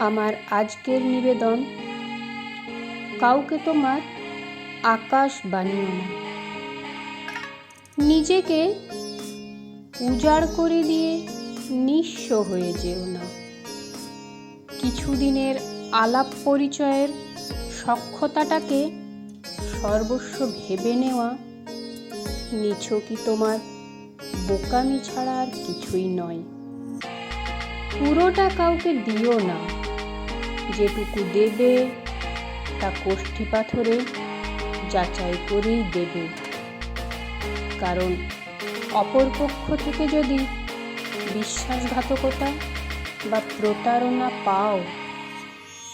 আমার আজকের নিবেদন, কাউকে তোমার আকাশ বানিও না। নিজেকে উজাড় করে দিয়ে নিঃস্ব হয়ে যেও না। কিছুদিনের আলাপ পরিচয়ের সক্ষতাটাকে সর্বস্ব ভেবে নেওয়া নিছকই তোমার বোকামি ছাড়া আর কিছুই নয়। পুরোটা কাউকে দিও না। যেটুকু দেবে তা কোষ্ঠী পাথরে যাচাই করেই দেবে। কারণ অপরপক্ষ থেকে যদি বিশ্বাসঘাতকতা বা প্রতারণা পাও,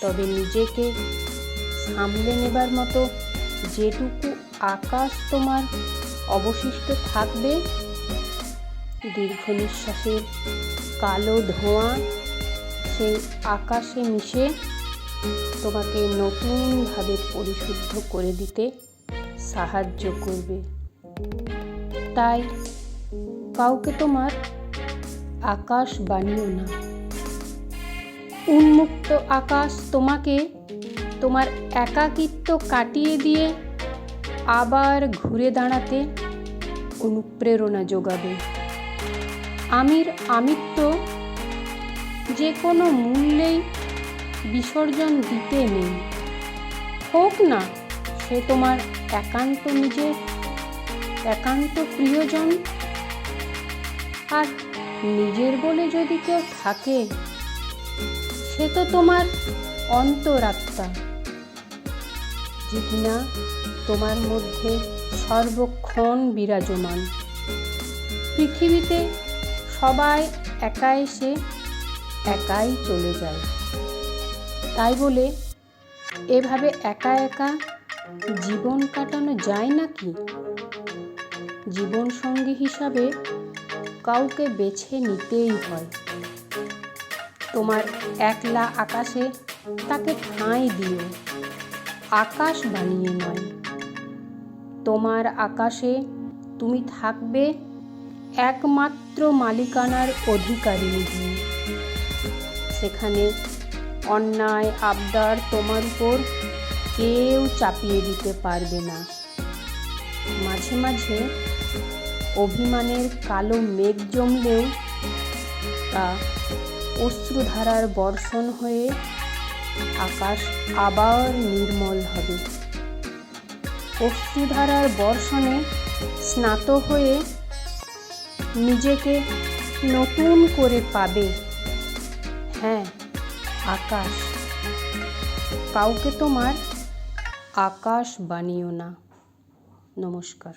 তবে নিজেকে সামলে নেবার মতো যেটুকু আকাশ তোমার অবশিষ্ট থাকবে দীর্ঘ নিঃশ্বাসের কালো ধোঁয়া সেই আকাশে মিশে তোমাকে নতুনভাবে পরিশুদ্ধ করে দিতে সাহায্য করবে। তাই কাউকে তোমার আকাশ বানিও না। উন্মুক্ত আকাশ তোমাকে তোমার একাকিত্ব কাটিয়ে দিয়ে আবার ঘুরে দাঁড়াতে অনুপ্রেরণা যোগাবে। আমির আমিত্ব যে কোনো মূল্যেই বিসর্জন দিতে নেই। হোক না, সে তোমার একান্ত নিজের, একান্ত প্রিয়জন। আর নিজের বলে যদি কেউ থাকে, সে তো তোমার অন্তরাত্মা। যে কিনা তোমার মধ্যে সর্বক্ষণ বিরাজমান। পৃথিবীতে সবাই একা এসে একাই চলে যায়। তাই বলে, এভাবে একা একা জীবন কাটানো যায় নাকি? জীবন সঙ্গী হিসাবে কাউকে বেছে নিতেই হয়। তোমার একলা আকাশে তাকে ঠাঁই দিও, আকাশ বানিয়ে নয়। তোমার আকাশে তুমি থাকবে একমাত্র মালিকানার অধিকারী সেখানে অন্যায়, আবদার তোমার উপর কেউ চাপিয়ে দিতে পারবে না। মাঝে মাঝে অভিমানের কালো মেঘ জমলেও তা অশ্রুধারার বর্ষণ হয়ে আকাশ আবার নির্মল হবে। অশ্রুধারার বর্ষণে স্নাত হয়ে নিজেকে নতুন করে পাবে হ্যাঁ আকাশ কাউকে তোমার আকাশ বানিও না নমস্কার